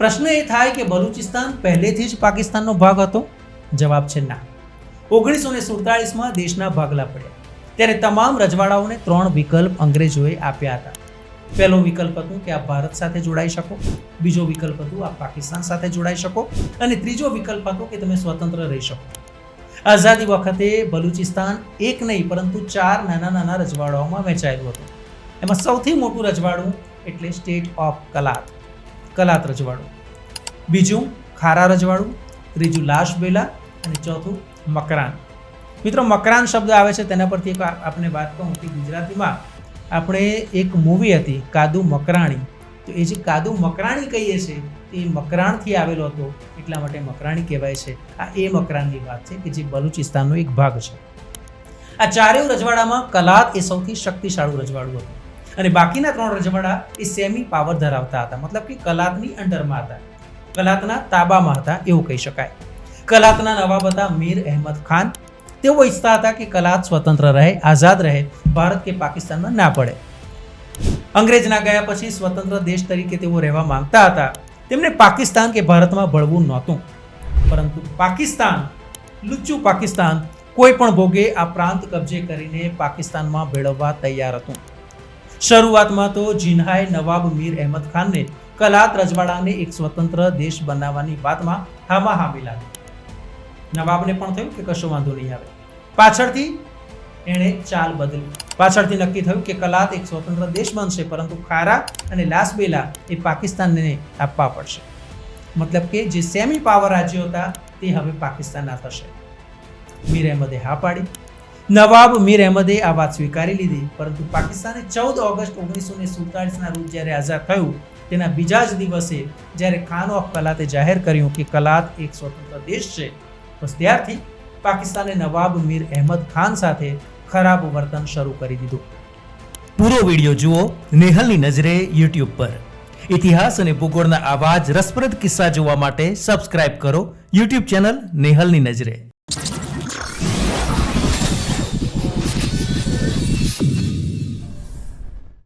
પ્રશ્ન એ થાય કે બલુચિસ્તાન પહેલેથી જ પાકિસ્તાનનો ભાગ હતો? જવાબ છે ના. ઓગણીસો ને સુડતાળીસમાં દેશના ભાગલા પડ્યા. ત્યારે તમામ રજવાડાઓને ત્રણ વિકલ્પ અંગ્રેજોએ આપ્યા હતા. પહેલો વિકલ્પ હતું કે આપ ભારત સાથે જોડાઈ શકો. બીજો વિકલ્પ હતું, આપ પાકિસ્તાન સાથે જોડાઈ શકો. અને ત્રીજો વિકલ્પ હતો કે તમે સ્વતંત્ર રહી શકો. આઝાદી વખતે બલુચિસ્તાન એક નહીં, પરંતુ ચાર નાના નાના રજવાડાઓમાં વહેંચાયેલું હતું. એમાં સૌથી મોટું રજવાડું એટલે સ્ટેટ ઓફ કલાત કલાત રજવાડું. બીજું ખારા રજવાડું, ત્રીજું લાશ બેલા અને ચોથું મકરાન. મિત્રો, મકરાન શબ્દ આવે છે તેના પરથી એક આપણે વાત કહું કે ગુજરાતીમાં આપણે એક મૂવી હતી, કાદુ મકરાણી. તો એ જે કાદુ મકરાણી કહીએ છીએ એ મકરાણથી આવેલો હતો, એટલા માટે મકરાણી કહેવાય છે. આ એ મકરાનની વાત છે કે જે બલુચિસ્તાનનો એક ભાગ છે. આ ચારેય રજવાડામાં કલાત એ સૌથી શક્તિશાળી રજવાડું હતું. અને બાકીના ત્રણ રજવાડા એ સેમી પાવર ધરાવતા હતા. મતલબ કે કલાતની અંડરમાં હતા. કલાતના તાબામાં હતા, એવું કહી શકાય. કલાતના નવાબ હતા મીર અહેમદ ખાન. તેઓ ઈચ્છતા હતા કે કલાત સ્વતંત્ર રહે, આઝાદ રહે, ભારત કે પાકિસ્તાનમાં ના પડે. અંગ્રેજના ગયા પછી સ્વતંત્ર દેશ તરીકે તેઓ રહેવા માંગતા હતા. તેમને પાકિસ્તાન કે ભારતમાં ભળવું નહોતું. પરંતુ પાકિસ્તાન, લુચ્ચુ પાકિસ્તાન કોઈ પણ ભોગે આ પ્રાંત કબજે કરીને પાકિસ્તાનમાં ભેળવવા તૈયાર હતું. શરૂઆતમાં તો જિન્હાએ નવાબ મીર અહેમદ ખાનને કલાત રજવાડાને એક સ્વતંત્ર દેશ બનાવવાની વાતમાં હામા હામી લાગી. નવાબને પણ થયું કે કશો વાંધો નહીં આવે. પાછળથી એણે ચાલ બદલી. પાછળથી નક્કી થયું કે કલાત એક સ્વતંત્ર દેશ બનશે, પરંતુ ખારા અને લાસબેલા એ પાકિસ્તાનને આપવા પડશે. મતલબ કે જે સેમી પાવર રાજ્યો હતા, તે હવે પાકિસ્તાનના થશે. મીર અહેમદે હા પાડી. નવાબ મીર અહેમદે આ વાત સ્વીકારી લીધી, પરંતુ પાકિસ્તાને ચૌદ ઓગસ્ટ ઓગણીસો ને સુડતાલીસના રોજ જ્યારે આઝાદ થયું, તેના બીજા જ દિવસે જ્યારે ખાન ઓફ કલાતે જાહેર કર્યું કે કલાત એક સ્વતંત્ર દેશ છે, બસ ત્યારથી પાકિસ્તાને નવાબ મીર અહેમદ ખાન સાથે ખરાબ વર્તન શરૂ કરી દીધું. પૂરો વિડિયો જુઓ નેહલની નજરે યુટ્યુબ પર. ઇતિહાસ અને ભૂગોળના આવા જ રસપ્રદ કિસ્સા જોવા માટે સબસ્ક્રાઇબ કરો યુટ્યુબ ચેનલ નેહલની નજરે.